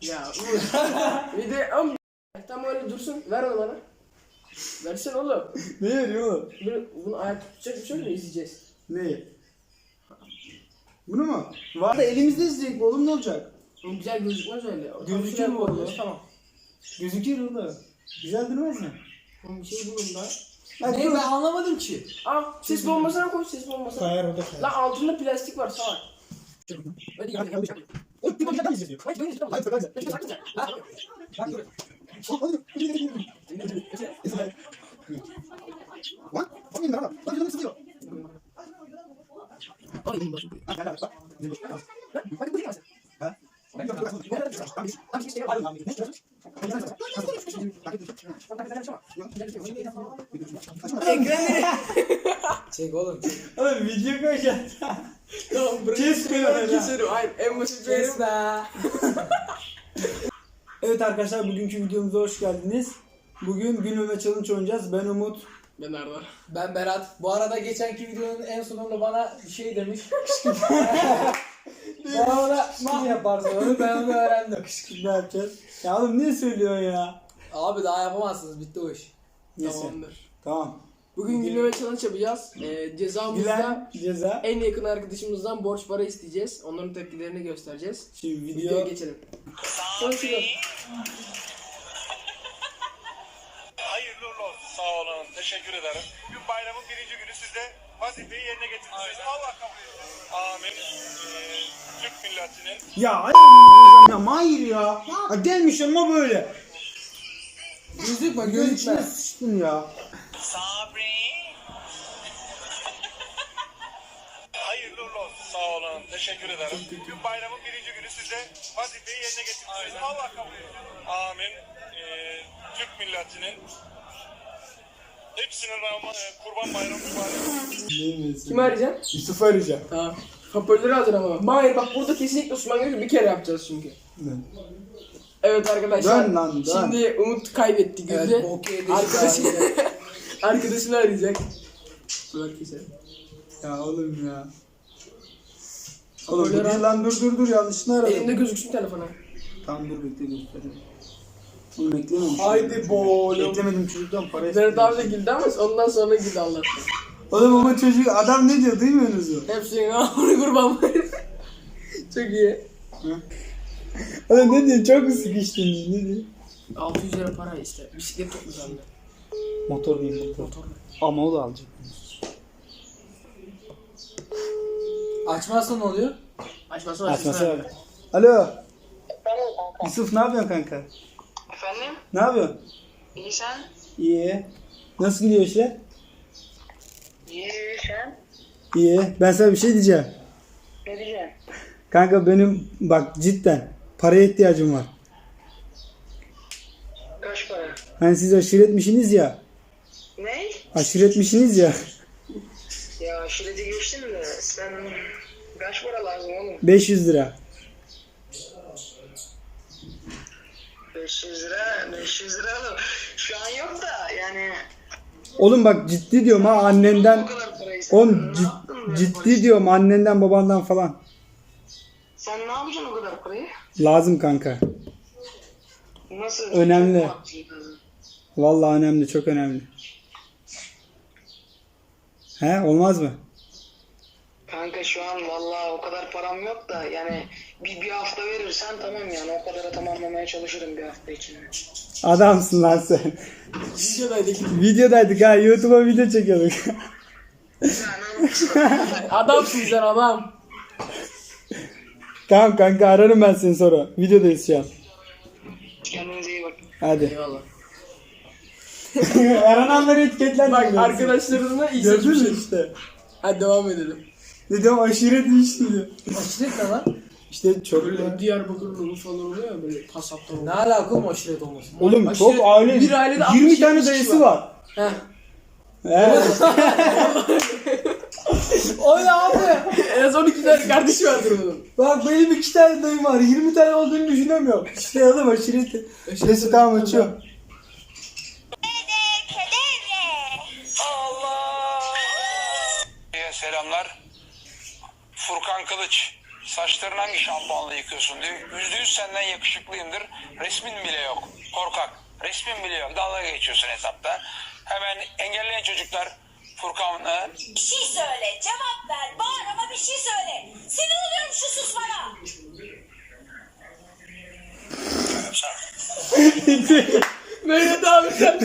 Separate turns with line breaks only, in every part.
ya Umut. bir de am tam öyle dursun. Ver onu bana. Versene oğlum.
ne veriyor oğlum?
Bunu, bunu ayakta tutacak bir şey mi izleyeceğiz?
Ne? Bunu mu? Var da elimizde izleyecek oğlum ne olacak?
Bunu güzel gözükmez öyle. O tam
Gözükür oğlum?
koyuyoruz, Tamam.
Gözüküyor oğlum. Güzel durmaz mı?
Oğlum bir şey bulun da.
Ne ben anlamadım ki.
Aa ses bombasına koy ses bombasına.
Kayar o da kayar.
Lan altında plastik var salak.
Çek oğlum.
Oğlum video koyacağız.
Tamam
Kes koyuyor
keserim. Hayır en basit verim.
Kes be.
Evet arkadaşlar bugünkü videomuza hoş geldiniz. Bugün gülmeme challenge oynayacağız. Ben Umut.
Ben Arda.
Ben Berat. Bu arada geçenki videonun en sonunda bana bir şey demiş. bana ona mah yaparsın onu ben onu öğrendim.
Ne yapacağız? Ya oğlum ne söylüyorsun ya?
Abi daha yapamazsınız bitti o iş.
Neyse.
Tamamdır.
Tamam.
Bugün gülmeme challenge yapacağız. Ee, cezamızda
Gülen ceza.
en yakın arkadaşımızdan borç para isteyeceğiz. Onların tepkilerini göstereceğiz.
Şimdi
Videoya
video
geçelim. Konuşalım.
Hayırlı uğurlu olsun. Sağ olun. Teşekkür ederim. Vazifeyi yerine getirdiniz. Allah kabul etsin. Amin. Ee, Türk milletinin
Ya hayır hocam ya Mahir ya. Ha, gelmiş ama böyle.
Gözükme
Gözükme.
gözükme.
sıçtın ya.
Sabri. Hayırlı olsun. Sağ olun. Teşekkür ederim. Bugün bayramın birinci günü siz de vazifeyi yerine getirdiniz. Allah kabul etsin. Amin. Ee, Türk milletinin hepsinin Ramazan, e, kurban bayramı mübarek.
Kimi arayacaksın?
Yusuf arayacağım.
Tamam. Hoparlörü hazır ama. Hayır bak burada kesinlikle Osman Gül bir kere yapacağız çünkü. Evet arkadaşlar.
Dön lan, dön.
Şimdi Umut kaybetti
Evet,
güldü.
bok yedi
arkadaşını arayacak. Dur keselim.
Ya oğlum ya. Oğlum
Hoparlör
dur
al.
lan dur dur dur yanlışını aradım.
Elinde gözüksün telefona.
Tamam dur bekle göstereyim. Oğlum beklememiş.
Haydi boğulum.
Beklemedim çocuktan para istedim.
abi de güldü ama ondan sonra güldü Allah'tan.
Oğlum ama çocuk adam ne diyor duymuyorsunuz mu?
Hepsinin ağrı kurban. Çok iyi.
Oğlum ne diyor çok mu sıkıştın ne diyor?
600 lira para iste. Bisiklet toplayacağım ben.
Motor değil motor.
Motor.
Ama o da alacak.
Açmazsa ne oluyor?
Açmasana.
abi. Alo. Yusuf ne yapıyorsun kanka?
Efendim?
Ne yapıyorsun?
İyi sen?
İyi. Nasıl gidiyor işler?
İyi sen?
İyi. Ben sana bir şey diyeceğim.
Ne diyeceksin?
Kanka benim bak cidden paraya ihtiyacım var.
Kaç para?
Hani siz aşiretmişsiniz ya.
Ne?
Aşiretmişsiniz ya.
Ya aşireti geçtim de sen kaç para lazım oğlum?
500 lira.
500 lira, 500 lira da şu an yok da yani
Oğlum bak ciddi diyorum ha annenden. Oğlum cid- ciddi diyorum annenden babandan falan.
Sen ne yapacaksın o kadar parayı?
Lazım kanka.
Nasıl?
Önemli. Vallahi önemli çok önemli. He olmaz mı?
Kanka şu an vallahi o kadar param yok da yani bir, bir hafta verirsen tamam yani o kadara tamamlamaya çalışırım bir hafta içinde.
Adamsın lan sen.
Videodaydık.
Videodaydık ha YouTube'a video çekiyorduk.
Adamsın sen adam.
tamam kanka ararım ben seni sonra. Videodayız şu an.
kendinize iyi bakın.
Hadi.
Eyvallah.
Arananları etiketler.
Bak arkadaşlarına iyi
Gördün mü işte.
Hadi devam edelim.
Ne diyorum aşiret işte diyor.
Aşiret ne lan?
İşte çok
Böyle Diyarbakır'ın Urfa'nın oluyor ya böyle kasapta
Ne
oluyor.
alaka oğlum aşiret olması?
Oğlum
Aşiret-
çok aile.
bir ailede
20
60
tane
kişi
dayısı
var.
var.
Heh.
Evet.
O ne abi?
En az 12 tane kardeşi vardır onun.
Bak benim iki tane dayım var. 20 tane olduğunu düşünemiyorum. İşte oğlum aşireti. Neyse tamam açıyorum.
Allah. Selamlar.
Furkan Kılıç. Saçlarını hangi şampuanla yıkıyorsun diyor. Yüzde yüz senden yakışıklıyımdır. Resmin bile yok. Korkak. Resmin bile yok. Dalga geçiyorsun hesapta. Hemen engelleyen çocuklar Furkan'ı
Bir şey söyle, cevap ver, bağır ama bir şey söyle. Sinir oluyorum şu susmana.
Mehmet abi sen.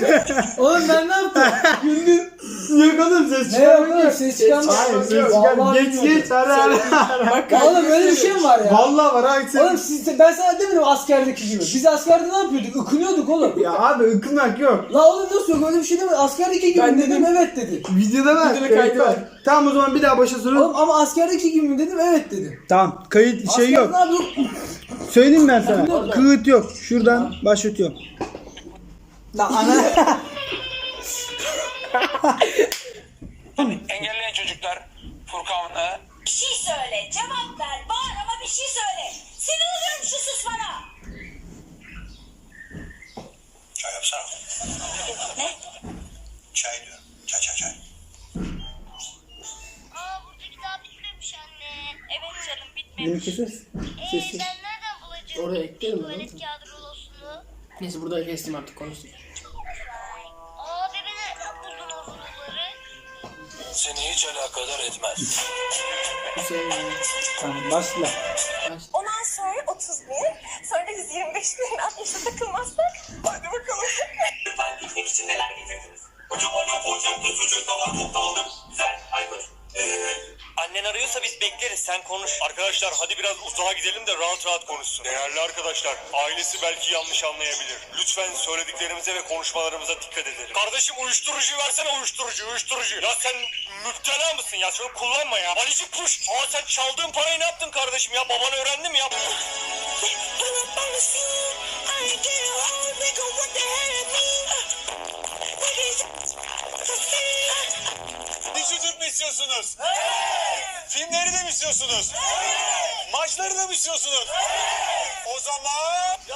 Oğlum ben ne yaptım? Gündüz yok oğlum ses
Ne yok
çıkarmıyor.
oğlum ses çıkarmıyor.
Hayır ses çıkar.
vallahi
Geç
bilmiyorum.
geç ara ara.
Bak.
Oğlum öyle bir şey mi var ya?
Vallahi var abi sen.
Oğlum siz, ben sana demedim askerdeki gibi. Biz askerde ne yapıyorduk? Ikınıyorduk oğlum.
Ya abi ıkınmak yok.
La oğlum nasıl yok öyle bir şey deme. Askerdeki gibi
Ben
mi dedim,
dedim.
evet dedi.
Videoda var.
Videoda
kayıt
kaydı var.
Tamam o zaman bir daha başa sorun.
Oğlum ama askerdeki gibi mi dedim, evet dedi.
Tamam kayıt şey
Askerde
yok.
ne yapıyor?
Söyleyeyim ben sana. Kığıt yok. Şuradan başlatıyorum.
La ana.
engelleyen çocuklar Furkan'ı
Bir şey söyle, cevap ver, bağır ama bir şey söyle. Sinir oluyorum şu susmana.
Çay yapsana.
Ne?
Çay diyorum. Çay çay çay.
Aa burada kitap bitmemiş anne. Evet canım bitmemiş.
keseriz.
Ee,
Sessiz.
ben nereden bulacağım?
Oraya ekleyelim mi?
Tuvalet kağıdı rulosunu.
Neyse burada kestim artık konuştuk.
Seni hiç alakadar etmez.
Tamam başla.
Ondan sonra 30 bin, sonra da 125 bin 60'a takılmazsak. Hadi bakalım.
Piknik için neler getirdiniz? Hocam poğaçam, sucuk da var, da konuş. Arkadaşlar hadi biraz uzağa gidelim de rahat rahat konuşsun. Değerli arkadaşlar, ailesi belki yanlış anlayabilir. Lütfen söylediklerimize ve konuşmalarımıza dikkat edelim. Kardeşim uyuşturucu versene uyuşturucu, uyuşturucu. Ya sen müptela mısın ya? Şunu kullanma ya. Alici puş. Aa sen çaldığın parayı ne yaptın kardeşim ya? Baban öğrendi mi ya? Dizi Türk mü istiyorsunuz? Filmleri de mi istiyorsunuz? Maçları da mı istiyorsunuz? O zaman... Ya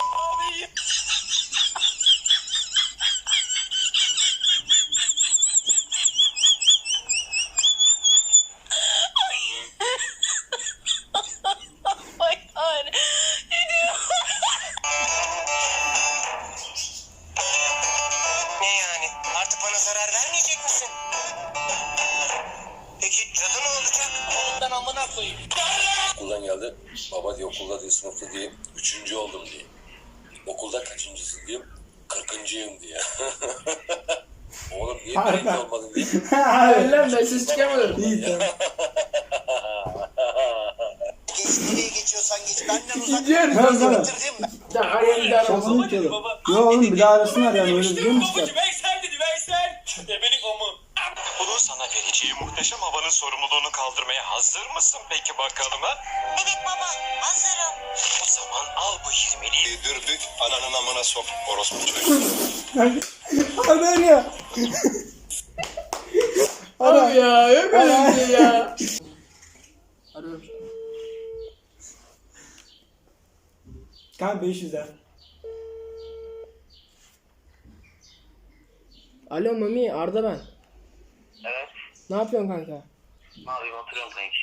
okulda diye sınıfta diye üçüncü oldum diye. Okulda kaçıncısı diyeyim. Kırkıncıyım diye. Oğlum niye birinci olmadın diye.
Hayır lan ben ses çıkamadım.
İyi tamam.
Geç nereye geçiyorsan geç. Benden uzak.
Gidiyorum.
Bitirdim mi?
Ya araya bir daha
Şapını içiyorum. Yo oğlum bir daha arasınlar yani öyle bir şey mi çıkar?
Veysel dedi Veysel. Ebelik o mu? Bunu sana vereceğim muhteşem havanın sorumluluğunu kaldırmaya hazır mısın peki bakalım ha?
Evet baba hazırım.
O zaman al bu 20'liyi. Dürbük ananın amına sok. Orospu çocuğu.
Haber ya.
Abi ya yok öyle bir şey ya. Arıyorum.
Kanka 500 lira.
Alo Mami Arda ben.
Evet.
Ne yapıyorsun kanka?
Ne yapayım oturuyorum kanki.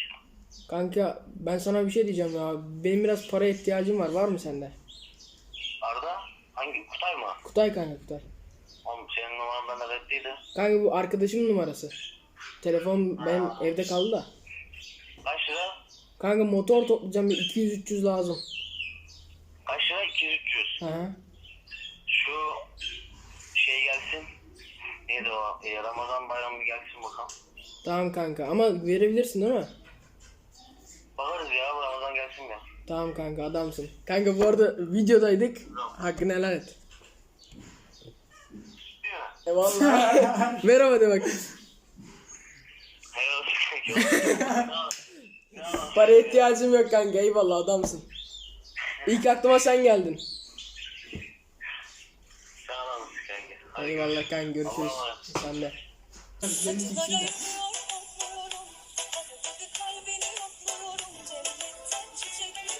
Kanka ben sana bir şey diyeceğim ya. Benim biraz para ihtiyacım var. Var mı sende?
Arda hangi Kutay mı?
Kutay kanka Kutay.
Oğlum senin numaran bende reddiydi.
Kanka bu arkadaşımın numarası. Telefon benim evde kaldı da.
Kaç lira?
Kanka motor toplayacağım bir 200-300 lazım.
Kaç lira? 200-300.
Hı hı.
Şu şey gelsin. Neydi o? E, Ramazan bayramı gelsin bakalım.
Tamam kanka ama verebilirsin değil mi?
Bakarız ya Ramazan gelsin ya.
Tamam kanka adamsın. Kanka bu arada videodaydık. Hakkını helal et.
Değil mi?
E vallahi. Merhaba de bak.
Helal olsun.
Para ihtiyacım yok kanka eyvallah adamsın. İlk aklıma sen geldin.
Sen adamsın kanki. Hadi
Eyvallah kanka görüşürüz. Sen de.
Saçlara yürüyor, kokluyorum. Arada bir kalbini yokluyorum. Cennetten çiçek mi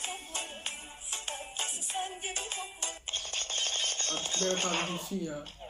topluyorum? Herkesi sen gibi kokluyorum.
Artık evet abi düşsün ya.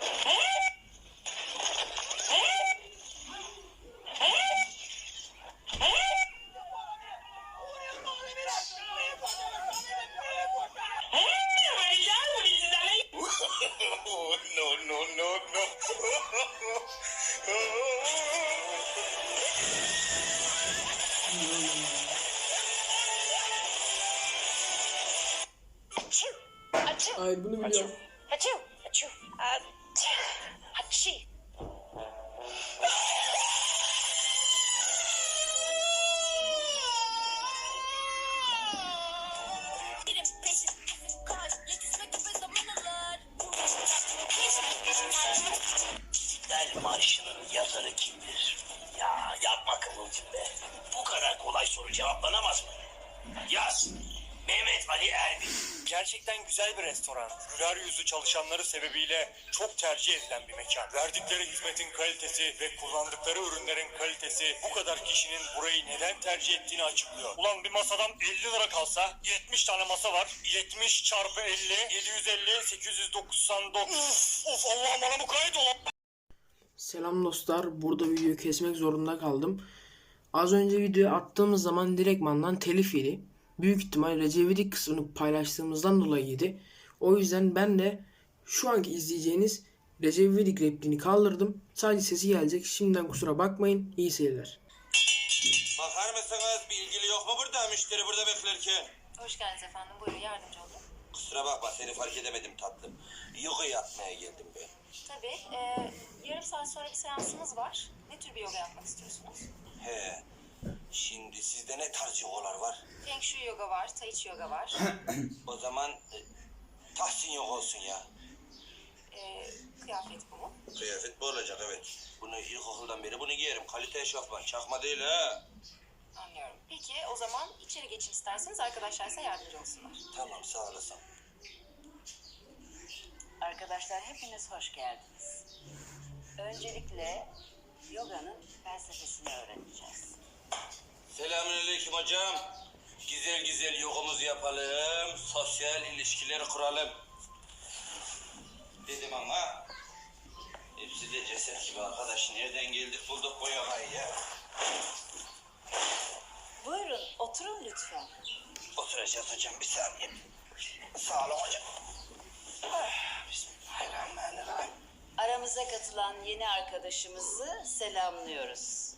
Güzel bir restoran. Güler yüzlü çalışanları sebebiyle çok tercih edilen bir mekan. Verdikleri hizmetin kalitesi ve kullandıkları ürünlerin kalitesi bu kadar kişinin burayı neden tercih ettiğini açıklıyor. Ulan bir masadan 50 lira kalsa 70 tane masa var. 70 çarpı 50 750 899. Uf, uf Allah'ım bana mukayyet ol.
Selam dostlar. Burada videoyu kesmek zorunda kaldım. Az önce videoyu attığımız zaman direktmandan telif yedi. Büyük ihtimal Recep İvedik kısmını paylaştığımızdan dolayı yedi. O yüzden ben de şu anki izleyeceğiniz Recep İvedik repliğini kaldırdım. Sadece sesi gelecek. Şimdiden kusura bakmayın. İyi seyirler.
Bakar mısınız bir ilgili yok mu burada müşteri burada beklerken?
Hoş geldiniz efendim. Buyurun yardımcı olun.
Kusura bakma seni fark edemedim tatlım. Yoga yapmaya geldim ben.
Tabii. E, yarım saat sonra bir seansımız var. Ne tür bir yoga yapmak istiyorsunuz?
He. Şimdi sizde ne tarz yogalar var?
Feng Shui yoga var, Tai Chi yoga var.
O zaman e, Tahsin yok olsun ya.
E, kıyafet bu mu?
Kıyafet bu olacak evet. Bunu ilkokuldan beri bunu giyerim. Kalite eşofman. Çakma değil ha.
Anlıyorum. Peki o zaman içeri geçin isterseniz arkadaşlar size yardımcı olsunlar.
Tamam sağ olasın.
Arkadaşlar hepiniz hoş geldiniz. Öncelikle yoganın felsefesini öğreneceğiz.
Selamünaleyküm hocam. Güzel güzel yogamızı yapalım. Sosyal ilişkiler kuralım. Dedim ama hepsi de ceset gibi arkadaş. Nereden geldik bulduk bu yogayı ya.
Buyurun oturun lütfen.
Oturacağız hocam bir saniye. Sağ olun hocam. Ah, Bismillahirrahmanirrahim.
Aramıza katılan yeni arkadaşımızı selamlıyoruz.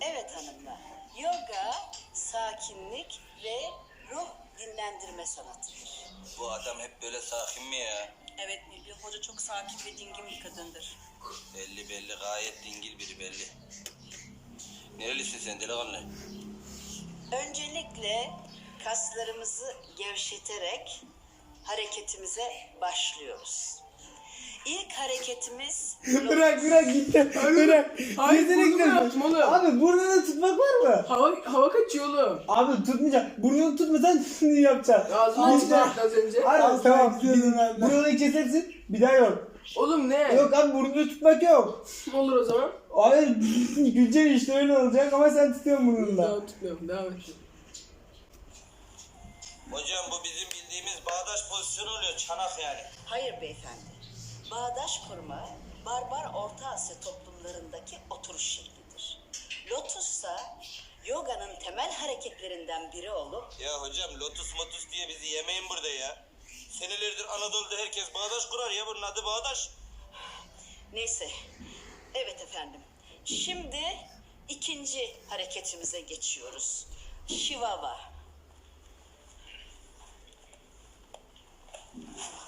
Evet hanımlar, yoga sakinlik ve ruh dinlendirme sanatıdır.
Bu adam hep böyle sakin mi ya?
Evet Nilgün Hoca çok sakin ve dingin bir kadındır.
Belli belli gayet dingil biri belli. Nerelisin sen delikanlı?
Öncelikle kaslarımızı gevşeterek hareketimize başlıyoruz. İlk hareketimiz
bırak bırak gitti. Bırak.
Hayır
Yetenek
burnumu
de-
yaptım oğlum.
Abi burnunu tutmak var mı?
Hava, hava kaçıyor oğlum.
Abi tutmayacak. Burnunu tutmasan şunu yapacaksın.
Ağzını
Ağzını-
açtı az önce.
Hayır tamam. Burnunu kesersin. Bir daha yok.
Oğlum ne?
Yok abi burnunu tutmak yok.
Olur o zaman.
Hayır güleceksin işte öyle olacak ama sen tutuyorsun burnunda.
Devam tutmuyorum. Devam et.
Hocam bu bizim bildiğimiz bağdaş pozisyonu oluyor. Çanak yani.
Hayır beyefendi. Bağdaş kurma, barbar Orta Asya toplumlarındaki oturuş şeklidir. Lotus'sa yoganın temel hareketlerinden biri olup
Ya hocam lotus motus diye bizi yemeyin burada ya. Senelerdir Anadolu'da herkes bağdaş kurar ya. Bunun adı bağdaş.
neyse. Evet efendim. Şimdi ikinci hareketimize geçiyoruz. Şivava.
He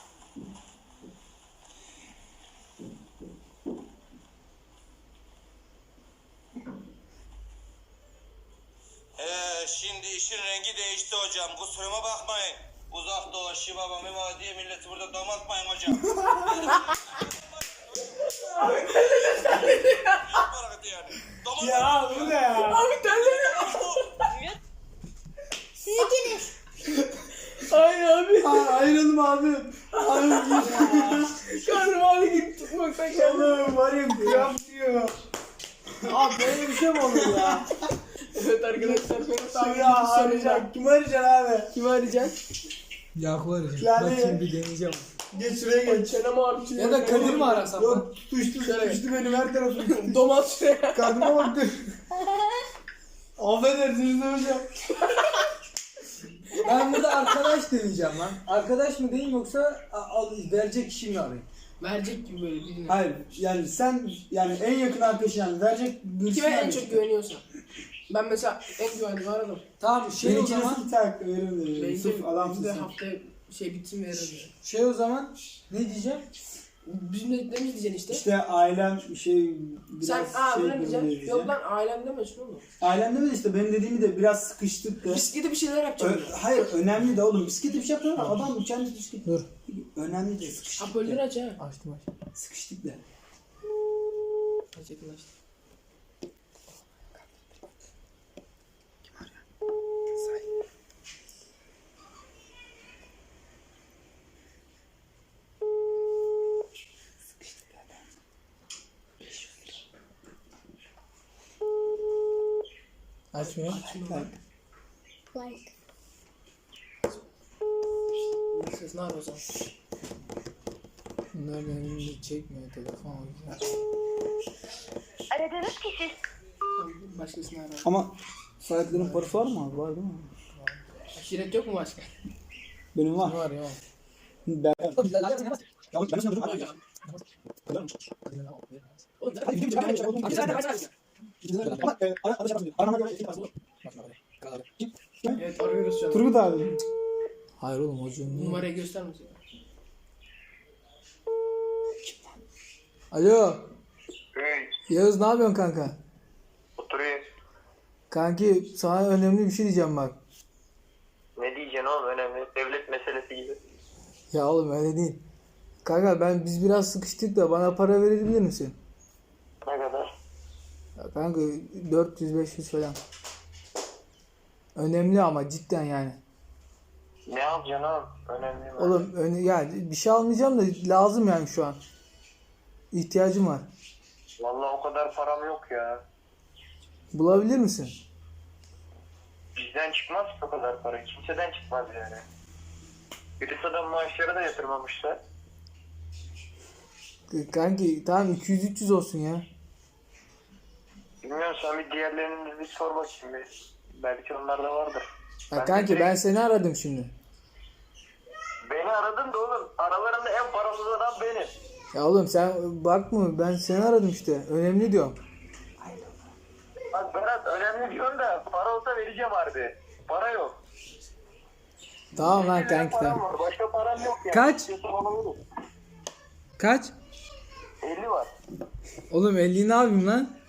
şimdi işin rengi değişti hocam. Kusuruma bakmayın. Uzak doğu, şivaba, miva diye milleti burada domaltmayın hocam.
Ya bu ne ya?
Abi terlerim. Hayır abi.
Aa, ayrıldım abi. Abi
Karnım abi gitti tutmaktan geldi.
Allah'ım var ya kıyam diyor. Abi böyle bir şey mi olur ya?
Evet arkadaşlar Mehmet abi
ya arayacak. Kim arayacak abi?
Kimi arayacak?
Yakup arayacağım.
Yani-
Bakayım bir deneyeceğim.
Geç şuraya geç.
Çenem ağrıtıyor.
Ya da Kadir mi arasam?
Yok tutuştu tutuştu benim her tarafım.
Domat şuraya.
Karnıma baktı. Affedersiniz hocam.
Ben burada arkadaş deneyeceğim lan. Arkadaş mı diyeyim yoksa al, verecek kişi mi arayayım?
Verecek gibi böyle birine.
Hayır yani sen yani en yakın arkadaşın yani verecek
Kime en çok güveniyorsa. Ben mesela en güvendiğimi aradım.
Tamam şey o
Benimkine
zaman.
tak veririm de.
Benimki
Sıfır adamsın
bir de haftaya şey bitsin veririm. yani.
Şey o zaman. Ne diyeceğim?
Bizim dediklerimizi diyeceksin işte.
İşte ailem şey biraz
Sen aa
şey
öyle
durumda
diyeceksin.
diyeceğim.
Yok lan ailem demesin oğlum.
Ailem demedi işte benim dediğimi de biraz sıkıştık da.
Bisiklete bir şeyler yapacağım.
Ö- hayır önemli de oğlum bisiklete bir şey yapıyor ama adam kendi bisiklet.
Dur.
Önemli de sıkıştık
Hoparlörü
da.
aç ha.
Açtım açtım.
Sıkıştık da.
Aç yakınlaştı.
Açmıyor.
Ses ne var o zaman?
Bunlar benim çekmiyor telefon o yüzden.
Aradığınız kişi
Başkasını ara.
Ama saatlerin parası var mı abi? Var değil mi?
Aşiret yok mu başka?
Benim var.
Var ya.
Ben.
Evet arıyoruz şu an.
Turgut abi.
Hayır oğlum o cümle.
Numarayı göster misin?
Alo.
Hey,
Yağız ne yapıyorsun kanka?
oturayım.
Kanki sana önemli bir şey diyeceğim bak.
Ne diyeceksin oğlum önemli. Devlet meselesi gibi.
Ya oğlum öyle değil. Kanka ben biz biraz sıkıştık da bana para verebilir misin? Kanka 400-500 falan. Önemli ama cidden yani.
Ne alacaksın oğlum? Önemli mi?
Oğlum öne, yani bir şey almayacağım da lazım yani şu an. İhtiyacım var.
Vallahi o kadar param yok ya.
Bulabilir misin?
Bizden çıkmaz ki o kadar para. Kimseden çıkmaz yani. Yunusa'dan maaşları da yatırmamışlar.
Kanki tamam 200-300 olsun ya.
Bilmiyorum sen bir diğerlerini bir sor bakayım bir. Belki onlarda vardır.
Ya
Ben
kanki
direkt-
ben seni aradım şimdi.
Beni aradın da oğlum. Aralarında en parasız adam benim.
Ya oğlum sen bakma ben seni aradım işte. Önemli diyorum.
Bak Berat önemli diyorsun da para olsa vereceğim harbi. Para yok.
Tamam lan
50
kanki tamam.
Başka param yok yani.
Kaç? Kaç?
50 var.
Oğlum 50'yi ne yapayım lan?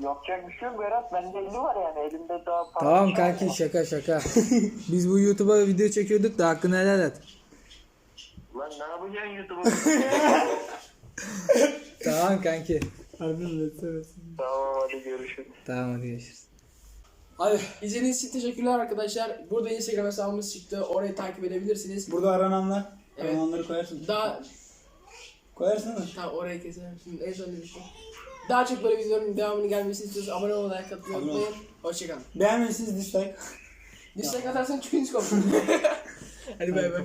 Yapacak bir şey yok Berat. Bende 50 var yani. Elimde daha para
Tamam
yok.
kanki şaka şaka. Biz bu YouTube'a video çekiyorduk da hakkını helal et.
Lan ne yapacaksın YouTube'u?
Tamam kanki.
tamam hadi görüşürüz.
Tamam hadi görüşürüz.
Hadi izlediğiniz için teşekkürler arkadaşlar. Burada Instagram hesabımız çıktı. Orayı takip edebilirsiniz.
Burada arananlar.
Evet.
Arananları koyarsın.
Daha
Koyarsın da.
tamam orayı keselim. Şimdi en son demiştim. Daha çok böyle videoların devamını gelmesini istiyorsanız abone olmayı, like atmayı
Abone ol.
unutmayın. Hoşçakalın.
Beğenmediyseniz dislike.
Dislike atarsan çıkın çıkın. Hadi bay bay.